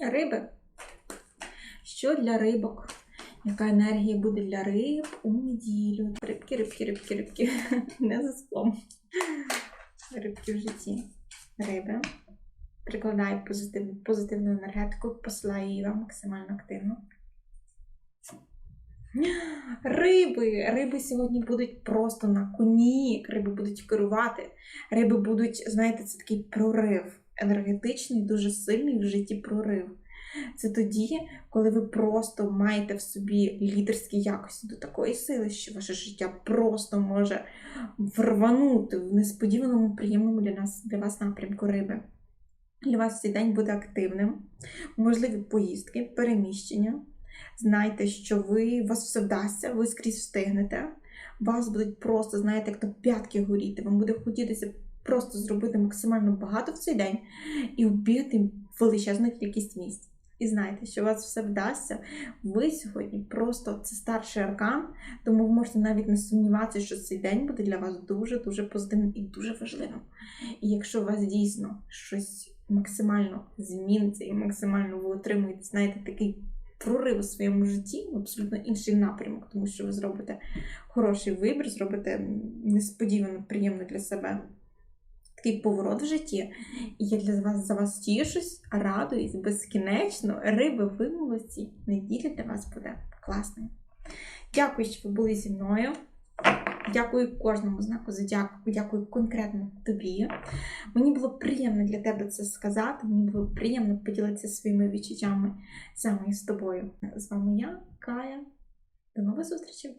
Риби. Що для рибок? Яка енергія буде для риб у неділю? Рибки, рибки, рибки, рибки. Не за склом. Рибки в житті. Риби. Прикладаю позитив, позитивну енергетику, посилаю її вам максимально активно. Риби! Риби сьогодні будуть просто на коні. Риби будуть керувати. Риби будуть, знаєте, це такий прорив енергетичний, дуже сильний в житті прорив. Це тоді, коли ви просто маєте в собі лідерські якості до такої сили, що ваше життя просто може врванути в несподіваному, приємному для нас для вас напрямку риби. Для вас цей день буде активним, можливі поїздки, переміщення. Знайте, що ви вас все вдасться, ви скрізь встигнете. Вас будуть просто, знаєте, як то п'ятки горіти. Вам буде хотітися просто зробити максимально багато в цей день і вбити величезну кількість місць. І знайте, що у вас все вдасться. Ви сьогодні просто це старший аркан, тому ви можете навіть не сумніватися, що цей день буде для вас дуже-дуже позитивним і дуже важливим. І якщо у вас дійсно щось максимально зміниться і максимально ви отримуєте, знаєте, такий прорив у своєму житті, абсолютно інший напрямок, тому що ви зробите хороший вибір, зробите несподівано приємно для себе такий поворот в житті. І я для вас за вас тішусь, радуюсь безкінечно. Риби, ви. Неділя для вас буде класною. Дякую, що ви були зі мною. Дякую кожному знаку зодіаку, дякую конкретно тобі. Мені було приємно для тебе це сказати. Мені було приємно поділитися своїми відчуттями саме з тобою. З вами я, Кая. До нових зустрічей!